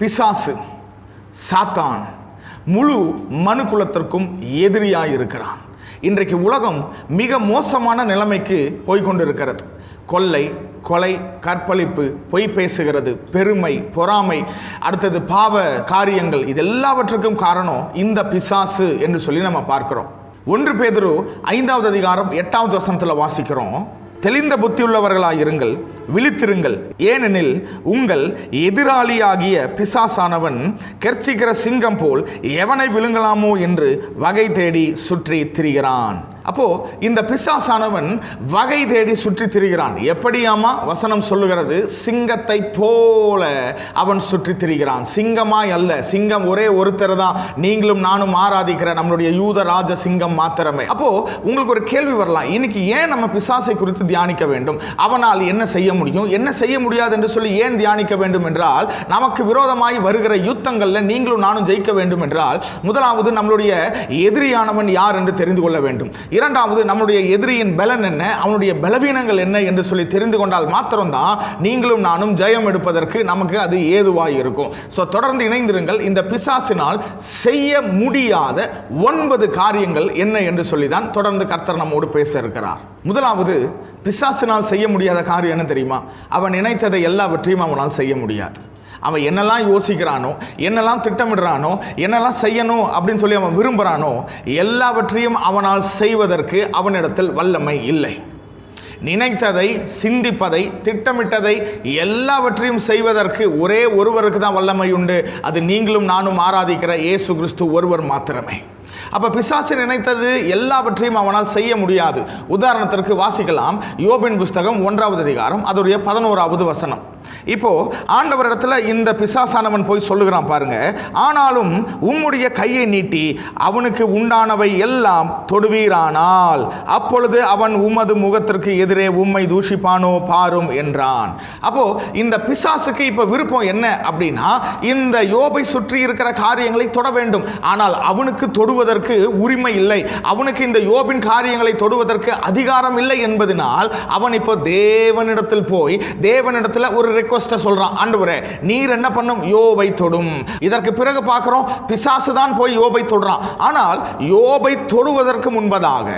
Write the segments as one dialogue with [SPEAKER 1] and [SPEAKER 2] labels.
[SPEAKER 1] பிசாசு சாத்தான் முழு மனு குலத்திற்கும் எதிரியாக இருக்கிறான் இன்றைக்கு உலகம் மிக மோசமான நிலைமைக்கு போய்கொண்டிருக்கிறது கொள்ளை கொலை கற்பழிப்பு பொய் பேசுகிறது பெருமை பொறாமை அடுத்தது பாவ காரியங்கள் இது எல்லாவற்றுக்கும் காரணம் இந்த பிசாசு என்று சொல்லி நம்ம பார்க்கிறோம் ஒன்று பேதரு ஐந்தாவது அதிகாரம் எட்டாவது வசனத்தில் வாசிக்கிறோம் தெளிந்த புத்தியுள்ளவர்களாக இருங்கள் விழித்திருங்கள் ஏனெனில் உங்கள் எதிராளியாகிய பிசாசானவன் கெர்ச்சிக்கிற சிங்கம் போல் எவனை விழுங்கலாமோ என்று வகை தேடி சுற்றி திரிகிறான் அப்போது இந்த பிசாசானவன் வகை தேடி சுற்றி திரிகிறான் எப்படியாமா வசனம் சொல்லுகிறது சிங்கத்தை போல அவன் சுற்றி திரிகிறான் சிங்கமாய் அல்ல சிங்கம் ஒரே ஒருத்தர் தான் நீங்களும் நானும் ஆராதிக்கிற நம்மளுடைய யூத ராஜ சிங்கம் மாத்திரமே அப்போது உங்களுக்கு ஒரு கேள்வி வரலாம் இன்னைக்கு ஏன் நம்ம பிசாசை குறித்து தியானிக்க வேண்டும் அவனால் என்ன செய்ய முடியும் என்ன செய்ய முடியாது என்று சொல்லி ஏன் தியானிக்க வேண்டும் என்றால் நமக்கு விரோதமாய் வருகிற யுத்தங்களில் நீங்களும் நானும் ஜெயிக்க வேண்டும் என்றால் முதலாவது நம்மளுடைய எதிரியானவன் யார் என்று தெரிந்து கொள்ள வேண்டும் இரண்டாவது நம்முடைய எதிரியின் பலன் என்ன அவனுடைய பலவீனங்கள் என்ன என்று சொல்லி தெரிந்து கொண்டால் மாத்திரம்தான் நீங்களும் நானும் ஜெயம் எடுப்பதற்கு நமக்கு அது ஏதுவாக இருக்கும் ஸோ தொடர்ந்து இணைந்திருங்கள் இந்த பிசாசினால் செய்ய முடியாத ஒன்பது காரியங்கள் என்ன என்று சொல்லி தான் தொடர்ந்து கர்த்தர் நம்மோடு பேச இருக்கிறார் முதலாவது பிசாசினால் செய்ய முடியாத காரியம் என்ன தெரியுமா அவன் நினைத்ததை எல்லாவற்றையும் அவனால் செய்ய முடியாது அவன் என்னெல்லாம் யோசிக்கிறானோ என்னெல்லாம் திட்டமிடுறானோ என்னெல்லாம் செய்யணும் அப்படின்னு சொல்லி அவன் விரும்புகிறானோ எல்லாவற்றையும் அவனால் செய்வதற்கு அவனிடத்தில் வல்லமை இல்லை நினைத்ததை சிந்திப்பதை திட்டமிட்டதை எல்லாவற்றையும் செய்வதற்கு ஒரே ஒருவருக்கு தான் வல்லமை உண்டு அது நீங்களும் நானும் ஆராதிக்கிற இயேசு கிறிஸ்து ஒருவர் மாத்திரமே அப்போ பிசாசு நினைத்தது எல்லாவற்றையும் அவனால் செய்ய முடியாது உதாரணத்திற்கு வாசிக்கலாம் யோபின் புஸ்தகம் ஒன்றாவது அதிகாரம் அதோடைய பதினோராவது வசனம் இப்போது ஆண்டவரிடத்தில் இந்த பிசாசானவன் போய் சொல்லுகிறான் பாருங்க ஆனாலும் உம்முடைய கையை நீட்டி அவனுக்கு உண்டானவை எல்லாம் தொடுவீரானால் அப்பொழுது அவன் உமது முகத்திற்கு எதிரே உம்மை தூஷிப்பானோ பாரும் என்றான் அப்போ இந்த பிசாசுக்கு இப்போ விருப்பம் என்ன அப்படின்னா இந்த யோபை சுற்றி இருக்கிற காரியங்களை தொட வேண்டும் ஆனால் அவனுக்கு தொடுவதற்கு உரிமை இல்லை அவனுக்கு இந்த யோபின் காரியங்களை தொடுவதற்கு அதிகாரம் இல்லை என்பதனால் அவன் இப்போ தேவனிடத்தில் போய் தேவனிடத்தில் ஒரு ரெக்வஸ்ட்டை சொல்கிறான் ஆண்டவரே நீர் என்ன பண்ணும் யோபை தொடும் இதற்கு பிறகு பார்க்குறோம் பிசாசு தான் போய் யோபை தொடுறான் ஆனால் யோபை தொடுவதற்கு முன்பதாக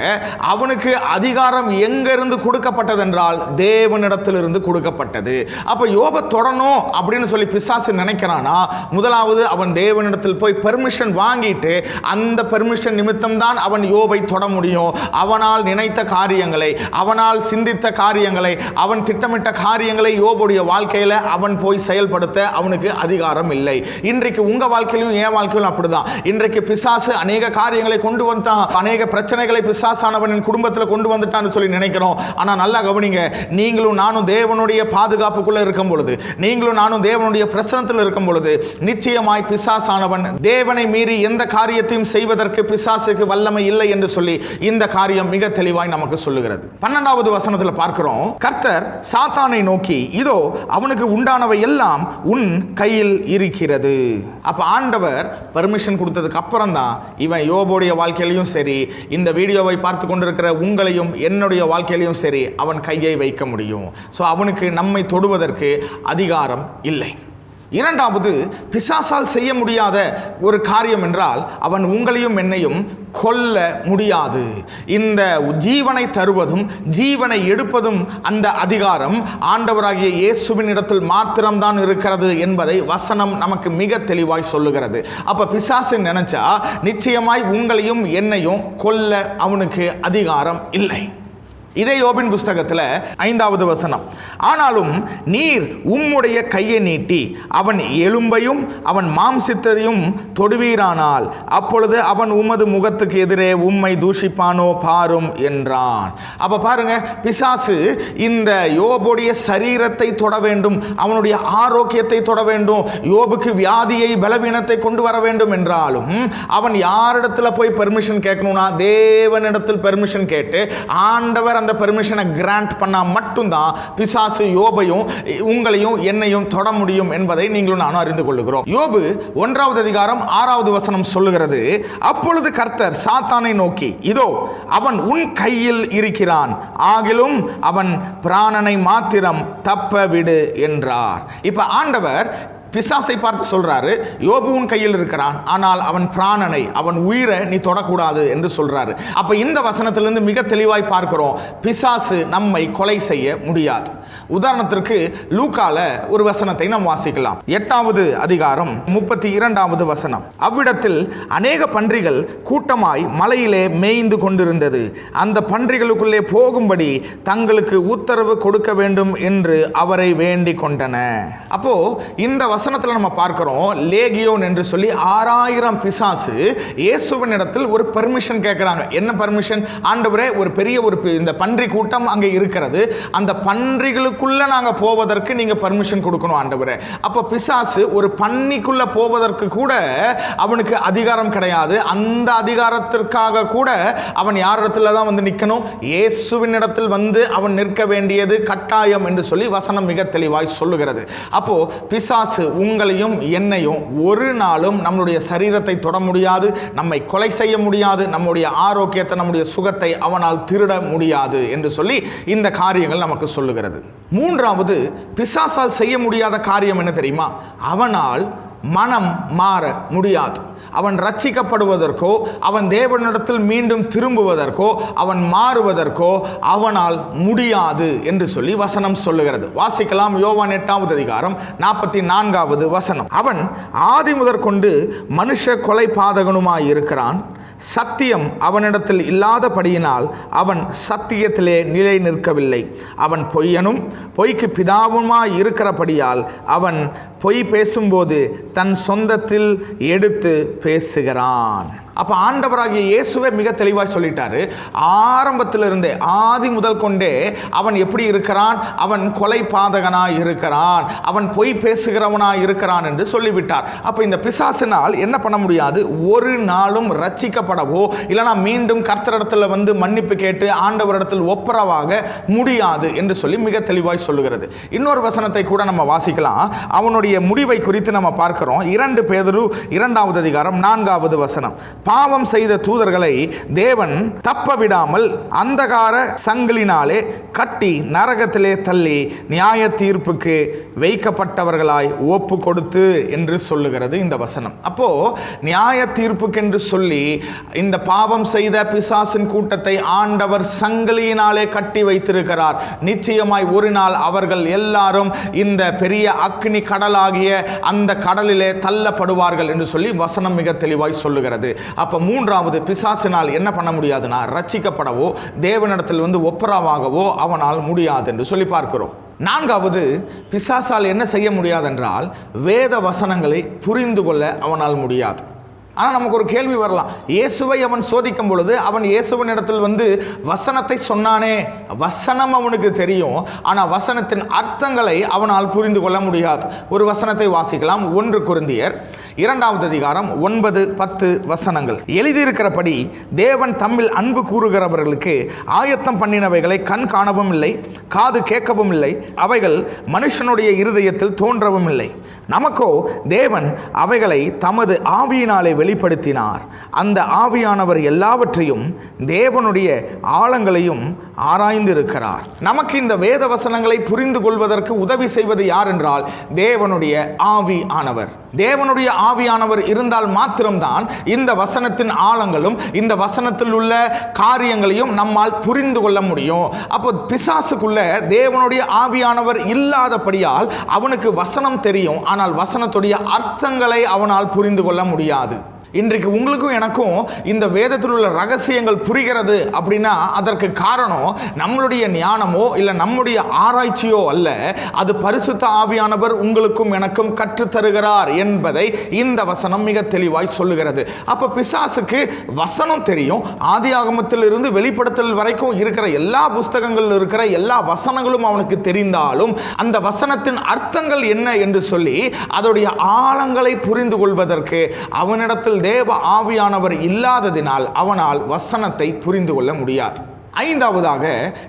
[SPEAKER 1] அவனுக்கு அதிகாரம் எங்கிருந்து கொடுக்கப்பட்டது என்றால் தேவனிடத்திலிருந்து கொடுக்கப்பட்டது அப்போ யோபை தொடணும் அப்படின்னு சொல்லி பிசாசு நினைக்கிறானா முதலாவது அவன் தேவனிடத்தில் போய் பெர்மிஷன் வாங்கிட்டு அந்த பெர்மிஷன் நிமித்தம் தான் அவன் யோபை தொட முடியும் அவனால் நினைத்த காரியங்களை அவனால் சிந்தித்த காரியங்களை அவன் திட்டமிட்ட காரியங்களை யோபுடைய வாழ்க்கை வாழ்க்கையில் அவன் போய் செயல்படுத்த அவனுக்கு அதிகாரம் இல்லை இன்றைக்கு உங்கள் வாழ்க்கையிலும் என் வாழ்க்கையிலும் அப்படிதான் இன்றைக்கு பிசாசு அநேக காரியங்களை கொண்டு வந்தான் அநேக பிரச்சனைகளை பிசாசானவன் என் குடும்பத்தில் கொண்டு வந்துட்டான்னு சொல்லி நினைக்கிறோம் ஆனால் நல்லா கவனிங்க நீங்களும் நானும் தேவனுடைய பாதுகாப்புக்குள்ளே இருக்கும் பொழுது நீங்களும் நானும் தேவனுடைய பிரசனத்தில் இருக்கும் பொழுது நிச்சயமாய் பிசாசானவன் தேவனை மீறி எந்த காரியத்தையும் செய்வதற்கு பிசாசுக்கு வல்லமை இல்லை என்று சொல்லி இந்த காரியம் மிக தெளிவாய் நமக்கு சொல்லுகிறது பன்னெண்டாவது வசனத்தில் பார்க்கிறோம் கர்த்தர் சாத்தானை நோக்கி இதோ அவனுக்கு உண்டானவை எல்லாம் உன் கையில் இருக்கிறது அப்போ ஆண்டவர் பெர்மிஷன் கொடுத்ததுக்கு அப்புறம் தான் இவன் யோபோடைய வாழ்க்கையிலையும் சரி இந்த வீடியோவை பார்த்து கொண்டிருக்கிற உங்களையும் என்னுடைய வாழ்க்கையிலையும் சரி அவன் கையை வைக்க முடியும் ஸோ அவனுக்கு நம்மை தொடுவதற்கு அதிகாரம் இல்லை இரண்டாவது பிசாசால் செய்ய முடியாத ஒரு காரியம் என்றால் அவன் உங்களையும் என்னையும் கொல்ல முடியாது இந்த ஜீவனை தருவதும் ஜீவனை எடுப்பதும் அந்த அதிகாரம் ஆண்டவராகிய இயேசுவின் இடத்தில் மாத்திரம்தான் இருக்கிறது என்பதை வசனம் நமக்கு மிக தெளிவாய் சொல்லுகிறது அப்போ பிசாசு நினைச்சா நிச்சயமாய் உங்களையும் என்னையும் கொல்ல அவனுக்கு அதிகாரம் இல்லை இதே யோபின் புஸ்தகத்தில் ஐந்தாவது வசனம் ஆனாலும் நீர் உம்முடைய கையை நீட்டி அவன் எலும்பையும் அவன் மாம்சித்ததையும் தொடுவீரானால் அப்பொழுது அவன் உமது முகத்துக்கு எதிரே உம்மை தூஷிப்பானோ பாரும் என்றான் அப்போ பாருங்க பிசாசு இந்த யோபுடைய சரீரத்தை தொட வேண்டும் அவனுடைய ஆரோக்கியத்தை தொட வேண்டும் யோபுக்கு வியாதியை பலவீனத்தை கொண்டு வர வேண்டும் என்றாலும் அவன் யாரிடத்தில் போய் பெர்மிஷன் கேட்கணும்னா தேவனிடத்தில் பெர்மிஷன் கேட்டு ஆண்டவர் அந்த அந்த பெர்மிஷனை கிராண்ட் பண்ணால் மட்டும்தான் பிசாசு யோபையும் உங்களையும் என்னையும் தொட முடியும் என்பதை நீங்களும் நானும் அறிந்து கொள்ளுகிறோம் யோபு ஒன்றாவது அதிகாரம் ஆறாவது வசனம் சொல்லுகிறது அப்பொழுது கர்த்தர் சாத்தானை நோக்கி இதோ அவன் உன் கையில் இருக்கிறான் ஆகிலும் அவன் பிராணனை மாத்திரம் தப்ப விடு என்றார் இப்ப ஆண்டவர் பிசாசை பார்த்து சொல்கிறாரு யோபு உன் கையில் இருக்கிறான் ஆனால் அவன் பிராணனை அவன் உயிரை நீ தொடக்கூடாது என்று சொல்கிறாரு அப்போ இந்த வசனத்திலிருந்து மிக தெளிவாய் பார்க்குறோம் பிசாசு நம்மை கொலை செய்ய முடியாது உதாரணத்திற்கு லூக்கால ஒரு வசனத்தை நாம் வாசிக்கலாம் எட்டாவது அதிகாரம் முப்பத்தி இரண்டாவது வசனம் அவ்விடத்தில் அநேக பன்றிகள் கூட்டமாய் மலையிலே மேய்ந்து கொண்டிருந்தது அந்த பன்றிகளுக்குள்ளே போகும்படி தங்களுக்கு உத்தரவு கொடுக்க வேண்டும் என்று அவரை வேண்டிக் கொண்டன அப்போ இந்த வசனத்தில் நம்ம பார்க்குறோம் லேகியோன் என்று சொல்லி ஆறாயிரம் பிசாசு இயேசுவின் இடத்தில் ஒரு பர்மிஷன் கேட்குறாங்க என்ன பர்மிஷன் ஆண்டவரே ஒரு பெரிய ஒரு இந்த பன்றி கூட்டம் அங்கே இருக்கிறது அந்த பன்றிகளுக்குள்ளே நாங்கள் போவதற்கு நீங்கள் பர்மிஷன் கொடுக்கணும் ஆண்டவரே அப்போ பிசாசு ஒரு பன்னிக்குள்ளே போவதற்கு கூட அவனுக்கு அதிகாரம் கிடையாது அந்த அதிகாரத்திற்காக கூட அவன் யார் இடத்துல தான் வந்து நிற்கணும் இயேசுவின் இடத்தில் வந்து அவன் நிற்க வேண்டியது கட்டாயம் என்று சொல்லி வசனம் மிக தெளிவாய் சொல்லுகிறது அப்போது பிசாசு உங்களையும் என்னையும் ஒரு நாளும் நம்மளுடைய சரீரத்தை தொட முடியாது நம்மை கொலை செய்ய முடியாது நம்முடைய ஆரோக்கியத்தை நம்முடைய சுகத்தை அவனால் திருட முடியாது என்று சொல்லி இந்த காரியங்கள் நமக்கு சொல்லுகிறது மூன்றாவது பிசாசால் செய்ய முடியாத காரியம் என்ன தெரியுமா அவனால் மனம் மாற முடியாது அவன் ரட்சிக்கப்படுவதற்கோ அவன் தேவனிடத்தில் மீண்டும் திரும்புவதற்கோ அவன் மாறுவதற்கோ அவனால் முடியாது என்று சொல்லி வசனம் சொல்லுகிறது வாசிக்கலாம் யோவான் எட்டாவது அதிகாரம் நாற்பத்தி நான்காவது வசனம் அவன் ஆதி முதற் கொண்டு மனுஷ கொலை பாதகனுமாய் இருக்கிறான் சத்தியம் அவனிடத்தில் இல்லாதபடியினால் அவன் சத்தியத்திலே நிலை நிற்கவில்லை அவன் பொய்யனும் பொய்க்கு பிதாவுமாய் இருக்கிறபடியால் அவன் பொய் பேசும்போது தன் சொந்தத்தில் எடுத்து பேசுகிறான் அப்போ ஆண்டவராகிய இயேசுவே மிக தெளிவாக சொல்லிட்டார் ஆரம்பத்திலிருந்தே ஆதி முதல் கொண்டே அவன் எப்படி இருக்கிறான் அவன் கொலை பாதகனாக இருக்கிறான் அவன் பொய் பேசுகிறவனாக இருக்கிறான் என்று சொல்லிவிட்டார் அப்போ இந்த பிசாசினால் என்ன பண்ண முடியாது ஒரு நாளும் ரச்சிக்கப்படவோ இல்லைனா மீண்டும் கர்த்தரிடத்தில் வந்து மன்னிப்பு கேட்டு ஆண்டவரிடத்தில் ஒப்புரவாக முடியாது என்று சொல்லி மிக தெளிவாய் சொல்லுகிறது இன்னொரு வசனத்தை கூட நம்ம வாசிக்கலாம் அவனுடைய முடிவை குறித்து நம்ம பார்க்கிறோம் இரண்டு பேதரு இரண்டாவது அதிகாரம் நான்காவது வசனம் பாவம் செய்த தூதர்களை தேவன் தப்ப விடாமல் அந்தகார சங்கிலினாலே கட்டி நரகத்திலே தள்ளி நியாய தீர்ப்புக்கு வைக்கப்பட்டவர்களாய் ஒப்பு கொடுத்து என்று சொல்லுகிறது இந்த வசனம் அப்போ நியாய தீர்ப்புக்கென்று சொல்லி இந்த பாவம் செய்த பிசாசின் கூட்டத்தை ஆண்டவர் சங்கிலியினாலே கட்டி வைத்திருக்கிறார் நிச்சயமாய் ஒரு நாள் அவர்கள் எல்லாரும் இந்த பெரிய அக்னி கடலாகிய அந்த கடலிலே தள்ளப்படுவார்கள் என்று சொல்லி வசனம் மிக தெளிவாய் சொல்லுகிறது அப்போ மூன்றாவது பிசாசினால் என்ன பண்ண முடியாதுன்னா ரட்சிக்கப்படவோ தேவனிடத்தில் வந்து ஒப்பராவாகவோ அவனால் முடியாது என்று சொல்லி பார்க்கிறோம் நான்காவது பிசாசால் என்ன செய்ய முடியாதென்றால் வேத வசனங்களை புரிந்து கொள்ள அவனால் முடியாது ஆனால் நமக்கு ஒரு கேள்வி வரலாம் இயேசுவை அவன் சோதிக்கும் பொழுது அவன் இயேசுவின் இடத்தில் வந்து வசனத்தை சொன்னானே வசனம் அவனுக்கு தெரியும் ஆனால் வசனத்தின் அர்த்தங்களை அவனால் புரிந்து கொள்ள முடியாது ஒரு வசனத்தை வாசிக்கலாம் ஒன்று குருந்தியர் இரண்டாவது அதிகாரம் ஒன்பது பத்து வசனங்கள் எழுதியிருக்கிறபடி தேவன் தம்மில் அன்பு கூறுகிறவர்களுக்கு ஆயத்தம் பண்ணினவைகளை கண் காணவும் இல்லை காது கேட்கவும் இல்லை அவைகள் மனுஷனுடைய இருதயத்தில் தோன்றவும் இல்லை நமக்கோ தேவன் அவைகளை தமது ஆவியினாலே வெளிப்படுத்தினார் அந்த ஆவியானவர் எல்லாவற்றையும் தேவனுடைய ஆழங்களையும் ஆராய்ந்து இருக்கிறார் நமக்கு இந்த வேத வசனங்களை புரிந்து கொள்வதற்கு உதவி செய்வது யார் என்றால் தேவனுடைய ஆவி ஆனவர் தேவனுடைய ஆவியானவர் இருந்தால் மாத்திரம்தான் இந்த வசனத்தின் ஆழங்களும் இந்த வசனத்தில் உள்ள காரியங்களையும் நம்மால் புரிந்து கொள்ள முடியும் அப்போ பிசாசுக்குள்ள தேவனுடைய ஆவியானவர் இல்லாதபடியால் அவனுக்கு வசனம் தெரியும் ஆனால் வசனத்துடைய அர்த்தங்களை அவனால் புரிந்து கொள்ள முடியாது இன்றைக்கு உங்களுக்கும் எனக்கும் இந்த வேதத்தில் உள்ள ரகசியங்கள் புரிகிறது அப்படின்னா அதற்கு காரணம் நம்மளுடைய ஞானமோ இல்லை நம்முடைய ஆராய்ச்சியோ அல்ல அது பரிசுத்த ஆவியானவர் உங்களுக்கும் எனக்கும் கற்றுத்தருகிறார் என்பதை இந்த வசனம் மிக தெளிவாய் சொல்லுகிறது அப்போ பிசாசுக்கு வசனம் தெரியும் ஆதி ஆகமத்திலிருந்து வெளிப்படுத்தல் வரைக்கும் இருக்கிற எல்லா புஸ்தகங்களில் இருக்கிற எல்லா வசனங்களும் அவனுக்கு தெரிந்தாலும் அந்த வசனத்தின் அர்த்தங்கள் என்ன என்று சொல்லி அதோடைய ஆழங்களை புரிந்து கொள்வதற்கு அவனிடத்தில் தேவ ஆவியானவர் இல்லாததினால் அவனால் வசனத்தை புரிந்து கொள்ள முடியாது ஐந்தாவதாக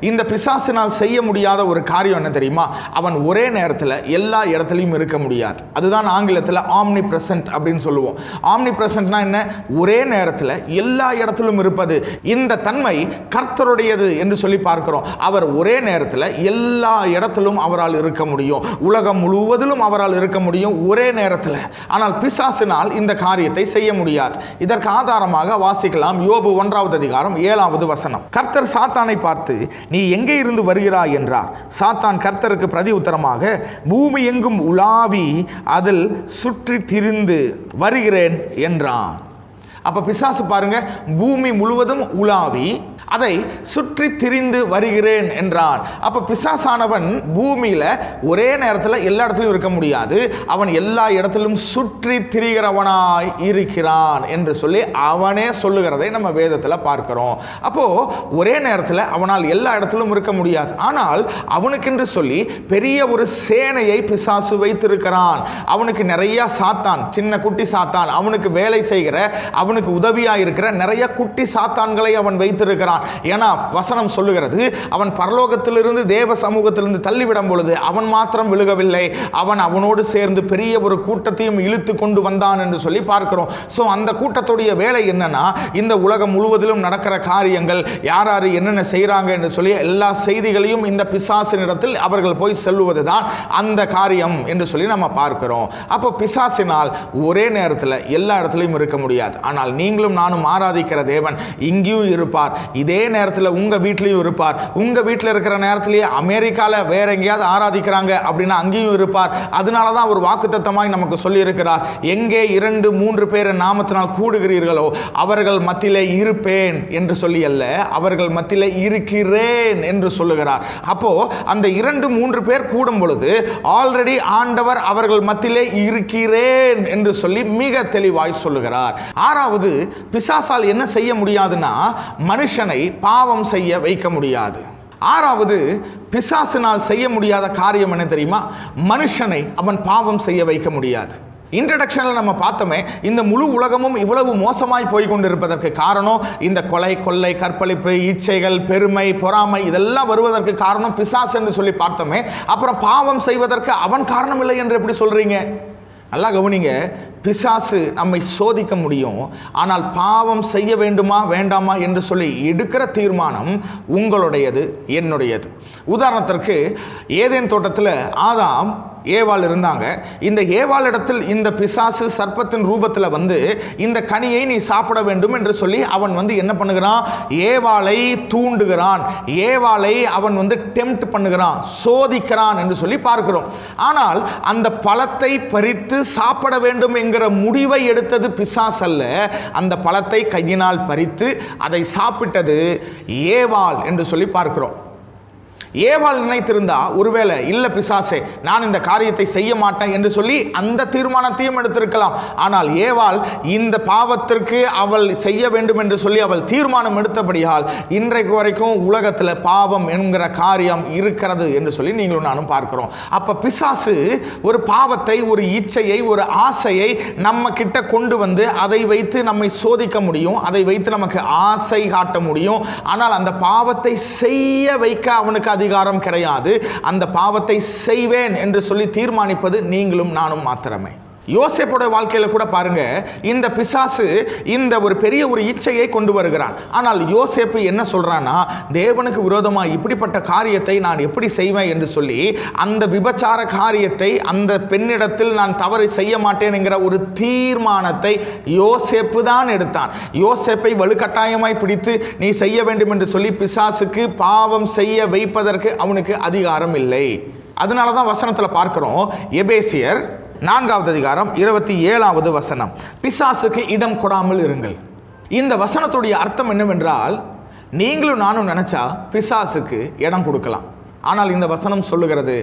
[SPEAKER 1] இந்த பிசாசினால் செய்ய முடியாத ஒரு காரியம் என்ன தெரியுமா அவன் ஒரே நேரத்தில் எல்லா இடத்துலையும் இருக்க முடியாது அதுதான் ஆங்கிலத்தில் ஆம்னி பிரசன்ட் அப்படின்னு சொல்லுவோம் ஆம்னி பிரசன்ட்னா என்ன ஒரே நேரத்தில் எல்லா இடத்திலும் இருப்பது இந்த தன்மை கர்த்தருடையது என்று சொல்லி பார்க்கிறோம் அவர் ஒரே நேரத்தில் எல்லா இடத்திலும் அவரால் இருக்க முடியும் உலகம் முழுவதிலும் அவரால் இருக்க முடியும் ஒரே நேரத்தில் ஆனால் பிசாசினால் இந்த காரியத்தை செய்ய முடியாது இதற்கு ஆதாரமாக வாசிக்கலாம் யோபு ஒன்றாவது அதிகாரம் ஏழாவது வசனம் கர்த்தர் சாத்தானை பார்த்து நீ எங்கே இருந்து வருகிறாய் என்றார் சாத்தான் கர்த்தருக்கு பிரதி உத்தரமாக பூமி எங்கும் உலாவி அதில் சுற்றி திரிந்து வருகிறேன் என்றான் அப்போ பிசாசு பாருங்க பூமி முழுவதும் உலாவி அதை சுற்றி திரிந்து வருகிறேன் என்றான் அப்போ பிசாசானவன் பூமியில் ஒரே நேரத்தில் எல்லா இடத்துலையும் இருக்க முடியாது அவன் எல்லா இடத்திலும் சுற்றி திரிகிறவனாய் இருக்கிறான் என்று சொல்லி அவனே சொல்லுகிறதை நம்ம வேதத்தில் பார்க்கிறோம் அப்போது ஒரே நேரத்தில் அவனால் எல்லா இடத்திலும் இருக்க முடியாது ஆனால் அவனுக்கென்று சொல்லி பெரிய ஒரு சேனையை பிசாசு வைத்திருக்கிறான் அவனுக்கு நிறையா சாத்தான் சின்ன குட்டி சாத்தான் அவனுக்கு வேலை செய்கிற அவனுக்கு உதவியாக இருக்கிற நிறைய குட்டி சாத்தான்களை அவன் வைத்திருக்கிறான் செய்வான் ஏன்னா வசனம் சொல்லுகிறது அவன் பரலோகத்திலிருந்து தேவ சமூகத்திலிருந்து தள்ளிவிடும் பொழுது அவன் மாத்திரம் விழுகவில்லை அவன் அவனோடு சேர்ந்து பெரிய ஒரு கூட்டத்தையும் இழுத்து கொண்டு வந்தான் என்று சொல்லி பார்க்கிறோம் ஸோ அந்த கூட்டத்துடைய வேலை என்னன்னா இந்த உலகம் முழுவதிலும் நடக்கிற காரியங்கள் யார் யார் என்னென்ன செய்கிறாங்க என்று சொல்லி எல்லா செய்திகளையும் இந்த பிசாசினிடத்தில் அவர்கள் போய் செல்வது தான் அந்த காரியம் என்று சொல்லி நம்ம பார்க்கிறோம் அப்போ பிசாசினால் ஒரே நேரத்தில் எல்லா இடத்துலையும் இருக்க முடியாது ஆனால் நீங்களும் நானும் ஆராதிக்கிற தேவன் இங்கேயும் இருப்பார் இதே நேரத்தில் உங்கள் வீட்லேயும் இருப்பார் உங்கள் வீட்டில் இருக்கிற நேரத்திலேயே அமெரிக்காவில் வேற எங்கேயாவது ஆராதிக்கிறாங்க அப்படின்னா அங்கேயும் இருப்பார் அதனால தான் அவர் வாக்குத்தத்தமாய் நமக்கு சொல்லியிருக்கிறார் எங்கே இரண்டு மூன்று பேர் நாமத்தினால் கூடுகிறீர்களோ அவர்கள் மத்தியில் இருப்பேன் என்று சொல்லி அல்ல அவர்கள் மத்தியில் இருக்கிறேன் என்று சொல்லுகிறார் அப்போ அந்த இரண்டு மூன்று பேர் கூடும் பொழுது ஆல்ரெடி ஆண்டவர் அவர்கள் மத்தியிலே இருக்கிறேன் என்று சொல்லி மிக தெளிவாய் சொல்லுகிறார் ஆறாவது பிசாசால் என்ன செய்ய முடியாதுன்னா மனுஷனை உங்களை பாவம் செய்ய வைக்க முடியாது ஆறாவது பிசாசினால் செய்ய முடியாத காரியம் என்ன தெரியுமா மனுஷனை அவன் பாவம் செய்ய வைக்க முடியாது இன்ட்ரடக்ஷனில் நம்ம பார்த்தோமே இந்த முழு உலகமும் இவ்வளவு மோசமாய் போய் கொண்டிருப்பதற்கு காரணம் இந்த கொலை கொள்ளை கற்பழிப்பு இச்சைகள் பெருமை பொறாமை இதெல்லாம் வருவதற்கு காரணம் பிசாஸ் என்று சொல்லி பார்த்தோமே அப்புறம் பாவம் செய்வதற்கு அவன் காரணம் இல்லை என்று எப்படி சொல்கிறீங்க நல்லா கவனிங்க பிசாசு நம்மை சோதிக்க முடியும் ஆனால் பாவம் செய்ய வேண்டுமா வேண்டாமா என்று சொல்லி எடுக்கிற தீர்மானம் உங்களுடையது என்னுடையது உதாரணத்திற்கு ஏதேன் தோட்டத்தில் ஆதாம் ஏவாள் இருந்தாங்க இந்த ஏவாள் இடத்தில் இந்த பிசாசு சர்ப்பத்தின் ரூபத்தில் வந்து இந்த கனியை நீ சாப்பிட வேண்டும் என்று சொல்லி அவன் வந்து என்ன பண்ணுகிறான் ஏவாளை தூண்டுகிறான் ஏவாளை அவன் வந்து டெம்ட் பண்ணுகிறான் சோதிக்கிறான் என்று சொல்லி பார்க்கிறோம் ஆனால் அந்த பழத்தை பறித்து சாப்பிட வேண்டும் என்கிற முடிவை எடுத்தது பிசாஸ் அல்ல அந்த பழத்தை கையினால் பறித்து அதை சாப்பிட்டது ஏவாள் என்று சொல்லி பார்க்கிறோம் ஏவாள் நினைத்திருந்தா ஒருவேளை இல்லை பிசாசே நான் இந்த காரியத்தை செய்ய மாட்டேன் என்று சொல்லி அந்த தீர்மானத்தையும் எடுத்திருக்கலாம் ஆனால் ஏவாள் இந்த பாவத்திற்கு அவள் செய்ய வேண்டும் என்று சொல்லி அவள் தீர்மானம் எடுத்தபடியால் இன்றைக்கு வரைக்கும் உலகத்தில் பாவம் என்கிற காரியம் இருக்கிறது என்று சொல்லி நீங்களும் நானும் பார்க்கிறோம் அப்போ பிசாசு ஒரு பாவத்தை ஒரு இச்சையை ஒரு ஆசையை நம்ம கிட்ட கொண்டு வந்து அதை வைத்து நம்மை சோதிக்க முடியும் அதை வைத்து நமக்கு ஆசை காட்ட முடியும் ஆனால் அந்த பாவத்தை செய்ய வைக்க அவனுக்கு அதிகாரம் கிடையாது அந்த பாவத்தை செய்வேன் என்று சொல்லி தீர்மானிப்பது நீங்களும் நானும் மாத்திரமே யோசேப்போட வாழ்க்கையில் கூட பாருங்க இந்த பிசாசு இந்த ஒரு பெரிய ஒரு இச்சையை கொண்டு வருகிறான் ஆனால் யோசேப்பு என்ன சொல்கிறான்னா தேவனுக்கு விரோதமாக இப்படிப்பட்ட காரியத்தை நான் எப்படி செய்வேன் என்று சொல்லி அந்த விபச்சார காரியத்தை அந்த பெண்ணிடத்தில் நான் தவறு செய்ய மாட்டேனுங்கிற ஒரு தீர்மானத்தை யோசேப்பு தான் எடுத்தான் யோசேப்பை வலுக்கட்டாயமாய் பிடித்து நீ செய்ய வேண்டும் என்று சொல்லி பிசாசுக்கு பாவம் செய்ய வைப்பதற்கு அவனுக்கு அதிகாரம் இல்லை அதனால தான் வசனத்தில் பார்க்குறோம் எபேசியர் நான்காவது அதிகாரம் இருபத்தி ஏழாவது வசனம் பிசாசுக்கு இடம் கொடாமல் இருங்கள் இந்த வசனத்துடைய அர்த்தம் என்னவென்றால் நீங்களும் நானும் நினச்சா பிசாசுக்கு இடம் கொடுக்கலாம் ஆனால் இந்த வசனம் சொல்லுகிறது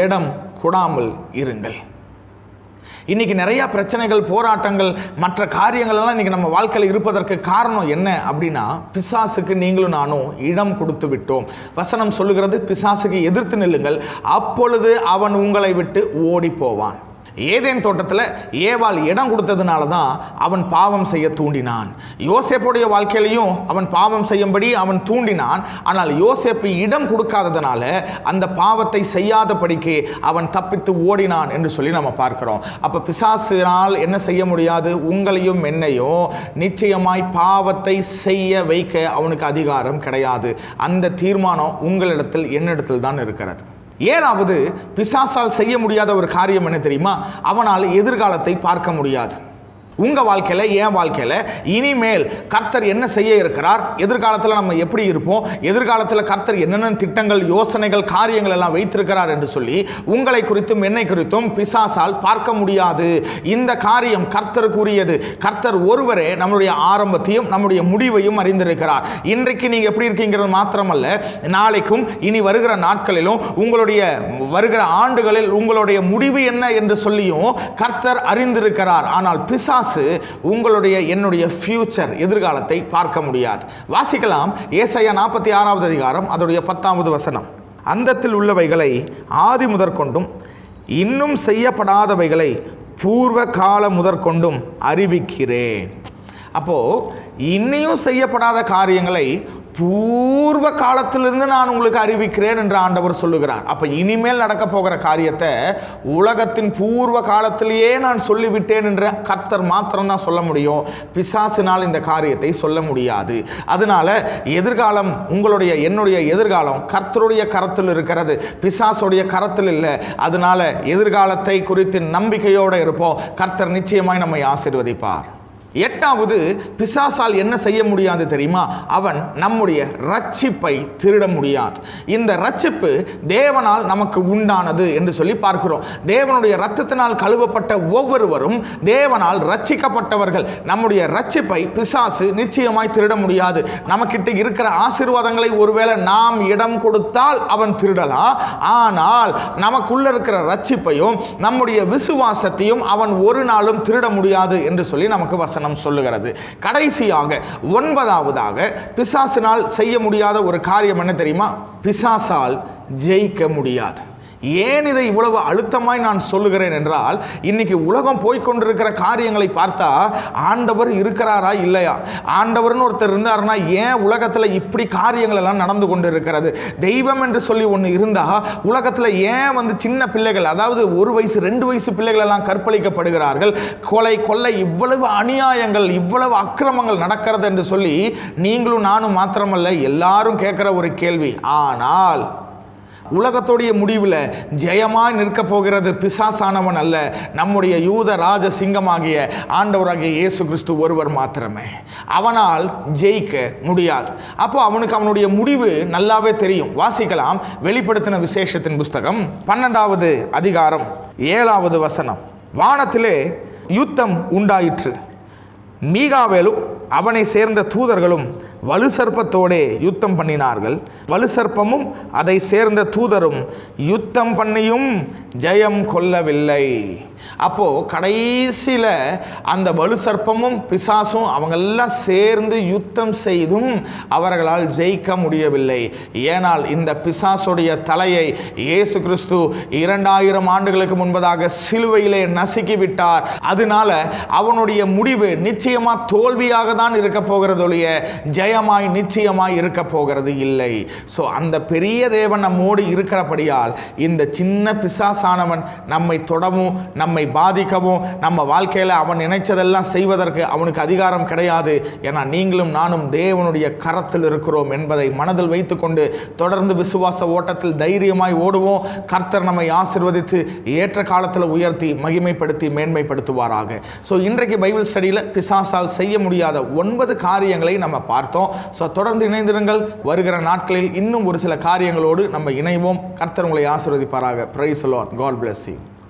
[SPEAKER 1] இடம் கொடாமல் இருங்கள் இன்றைக்கி நிறையா பிரச்சனைகள் போராட்டங்கள் மற்ற காரியங்களெல்லாம் இன்றைக்கி நம்ம வாழ்க்கையில் இருப்பதற்கு காரணம் என்ன அப்படின்னா பிசாசுக்கு நீங்களும் நானும் இடம் கொடுத்து விட்டோம் வசனம் சொல்லுகிறது பிசாசுக்கு எதிர்த்து நில்லுங்கள் அப்பொழுது அவன் உங்களை விட்டு ஓடி போவான் ஏதேன் தோட்டத்தில் ஏவாள் இடம் கொடுத்ததுனால தான் அவன் பாவம் செய்ய தூண்டினான் யோசேப்புடைய வாழ்க்கையிலையும் அவன் பாவம் செய்யும்படி அவன் தூண்டினான் ஆனால் யோசேப்பு இடம் கொடுக்காததுனால அந்த பாவத்தை செய்யாத அவன் தப்பித்து ஓடினான் என்று சொல்லி நம்ம பார்க்கிறோம் அப்போ பிசாசினால் என்ன செய்ய முடியாது உங்களையும் என்னையும் நிச்சயமாய் பாவத்தை செய்ய வைக்க அவனுக்கு அதிகாரம் கிடையாது அந்த தீர்மானம் உங்களிடத்தில் என்னிடத்தில் தான் இருக்கிறது ஏழாவது பிசாசால் செய்ய முடியாத ஒரு காரியம் என்ன தெரியுமா அவனால் எதிர்காலத்தை பார்க்க முடியாது உங்கள் வாழ்க்கையில் என் வாழ்க்கையில் இனிமேல் கர்த்தர் என்ன செய்ய இருக்கிறார் எதிர்காலத்தில் நம்ம எப்படி இருப்போம் எதிர்காலத்தில் கர்த்தர் என்னென்ன திட்டங்கள் யோசனைகள் காரியங்கள் எல்லாம் வைத்திருக்கிறார் என்று சொல்லி உங்களை குறித்தும் என்னை குறித்தும் பிசாசால் பார்க்க முடியாது இந்த காரியம் கர்த்தருக்குரியது கர்த்தர் ஒருவரே நம்மளுடைய ஆரம்பத்தையும் நம்முடைய முடிவையும் அறிந்திருக்கிறார் இன்றைக்கு நீங்கள் எப்படி இருக்கீங்கிறது மாத்திரமல்ல நாளைக்கும் இனி வருகிற நாட்களிலும் உங்களுடைய வருகிற ஆண்டுகளில் உங்களுடைய முடிவு என்ன என்று சொல்லியும் கர்த்தர் அறிந்திருக்கிறார் ஆனால் பிசாஸ் காசு உங்களுடைய என்னுடைய ஃப்யூச்சர் எதிர்காலத்தை பார்க்க முடியாது வாசிக்கலாம் ஏசையா நாற்பத்தி ஆறாவது அதிகாரம் அதோடைய பத்தாவது வசனம் அந்தத்தில் உள்ளவைகளை ஆதி முதற்கொண்டும் இன்னும் செய்யப்படாதவைகளை பூர்வ கால முதற்கொண்டும் அறிவிக்கிறேன் அப்போது இன்னையும் செய்யப்படாத காரியங்களை பூர்வ காலத்திலிருந்து நான் உங்களுக்கு அறிவிக்கிறேன் என்று ஆண்டவர் சொல்லுகிறார் அப்போ இனிமேல் நடக்க போகிற காரியத்தை உலகத்தின் பூர்வ காலத்திலேயே நான் சொல்லிவிட்டேன் என்ற கர்த்தர் மாத்திரம்தான் சொல்ல முடியும் பிசாசினால் இந்த காரியத்தை சொல்ல முடியாது அதனால எதிர்காலம் உங்களுடைய என்னுடைய எதிர்காலம் கர்த்தருடைய கரத்தில் இருக்கிறது பிசாசுடைய கரத்தில் இல்லை அதனால எதிர்காலத்தை குறித்து நம்பிக்கையோடு இருப்போம் கர்த்தர் நிச்சயமாய் நம்மை ஆசிர்வதிப்பார் எட்டாவது பிசாசால் என்ன செய்ய முடியாது தெரியுமா அவன் நம்முடைய ரட்சிப்பை திருட முடியாது இந்த ரட்சிப்பு தேவனால் நமக்கு உண்டானது என்று சொல்லி பார்க்கிறோம் தேவனுடைய ரத்தத்தினால் கழுவப்பட்ட ஒவ்வொருவரும் தேவனால் ரட்சிக்கப்பட்டவர்கள் நம்முடைய ரட்சிப்பை பிசாசு நிச்சயமாய் திருட முடியாது நமக்கிட்ட இருக்கிற ஆசீர்வாதங்களை ஒருவேளை நாம் இடம் கொடுத்தால் அவன் திருடலாம் ஆனால் நமக்குள்ள இருக்கிற ரட்சிப்பையும் நம்முடைய விசுவாசத்தையும் அவன் ஒரு நாளும் திருட முடியாது என்று சொல்லி நமக்கு வசனம் வசனம் சொல்லுகிறது கடைசியாக ஒன்பதாவதாக பிசாசினால் செய்ய முடியாத ஒரு காரியம் என்ன தெரியுமா பிசாசால் ஜெயிக்க முடியாது ஏன் இதை இவ்வளவு அழுத்தமாய் நான் சொல்லுகிறேன் என்றால் இன்னைக்கு உலகம் போய்கொண்டிருக்கிற காரியங்களை பார்த்தா ஆண்டவர் இருக்கிறாரா இல்லையா ஆண்டவர்னு ஒருத்தர் இருந்தாருன்னா ஏன் உலகத்தில் இப்படி காரியங்கள் எல்லாம் நடந்து கொண்டு இருக்கிறது தெய்வம் என்று சொல்லி ஒன்று இருந்தால் உலகத்தில் ஏன் வந்து சின்ன பிள்ளைகள் அதாவது ஒரு வயசு ரெண்டு வயசு பிள்ளைகள் எல்லாம் கற்பழிக்கப்படுகிறார்கள் கொலை கொள்ளை இவ்வளவு அநியாயங்கள் இவ்வளவு அக்கிரமங்கள் நடக்கிறது என்று சொல்லி நீங்களும் நானும் மாத்திரமல்ல எல்லாரும் கேட்குற ஒரு கேள்வி ஆனால் உலகத்துடைய முடிவில் ஜெயமாய் நிற்கப் போகிறது பிசாசானவன் அல்ல நம்முடைய யூத ராஜ சிங்கமாகிய ஆண்டவராகிய இயேசு கிறிஸ்து ஒருவர் மாத்திரமே அவனால் ஜெயிக்க முடியாது அப்போ அவனுக்கு அவனுடைய முடிவு நல்லாவே தெரியும் வாசிக்கலாம் வெளிப்படுத்தின விசேஷத்தின் புஸ்தகம் பன்னெண்டாவது அதிகாரம் ஏழாவது வசனம் வானத்திலே யுத்தம் உண்டாயிற்று மீகாவேலும் அவனை சேர்ந்த தூதர்களும் வலு சர்ப்பத்தோடே யுத்தம் பண்ணினார்கள் வலு சர்ப்பமும் அதை சேர்ந்த தூதரும் யுத்தம் பண்ணியும் ஜெயம் கொள்ளவில்லை அப்போது கடைசியில் அந்த வலு சர்ப்பமும் பிசாசும் அவங்கெல்லாம் சேர்ந்து யுத்தம் செய்தும் அவர்களால் ஜெயிக்க முடியவில்லை ஏனால் இந்த பிசாசுடைய தலையை இயேசு கிறிஸ்து இரண்டாயிரம் ஆண்டுகளுக்கு முன்பதாக சிலுவையிலே நசுக்கி விட்டார் அதனால அவனுடைய முடிவு நிச்சயமாக தோல்வியாக தான் இருக்க போகிறது ஒழிய ஜெய நிச்சயமாய் நிச்சயமாய் இருக்க போகிறது இல்லை ஸோ அந்த பெரிய தேவன் நம்மோடு இருக்கிறபடியால் இந்த சின்ன பிசாசானவன் நம்மை தொடவும் நம்மை பாதிக்கவும் நம்ம வாழ்க்கையில் அவன் நினைச்சதெல்லாம் செய்வதற்கு அவனுக்கு அதிகாரம் கிடையாது ஏன்னா நீங்களும் நானும் தேவனுடைய கரத்தில் இருக்கிறோம் என்பதை மனதில் வைத்துக்கொண்டு தொடர்ந்து விசுவாச ஓட்டத்தில் தைரியமாய் ஓடுவோம் கர்த்தர் நம்மை ஆசிர்வதித்து ஏற்ற காலத்தில் உயர்த்தி மகிமைப்படுத்தி மேன்மைப்படுத்துவாராக ஸோ இன்றைக்கு பைபிள் ஸ்டடியில் பிசாசால் செய்ய முடியாத ஒன்பது காரியங்களை நம்ம பார்த்தோம் போகிறோம் ஸோ தொடர்ந்து இணைந்திருங்கள் வருகிற நாட்களில் இன்னும் ஒரு சில காரியங்களோடு நம்ம இணைவோம் கர்த்தர் உங்களை ஆசிர்வதிப்பாராக ப்ரைஸ் அலாட் காட் பிளஸ் யூ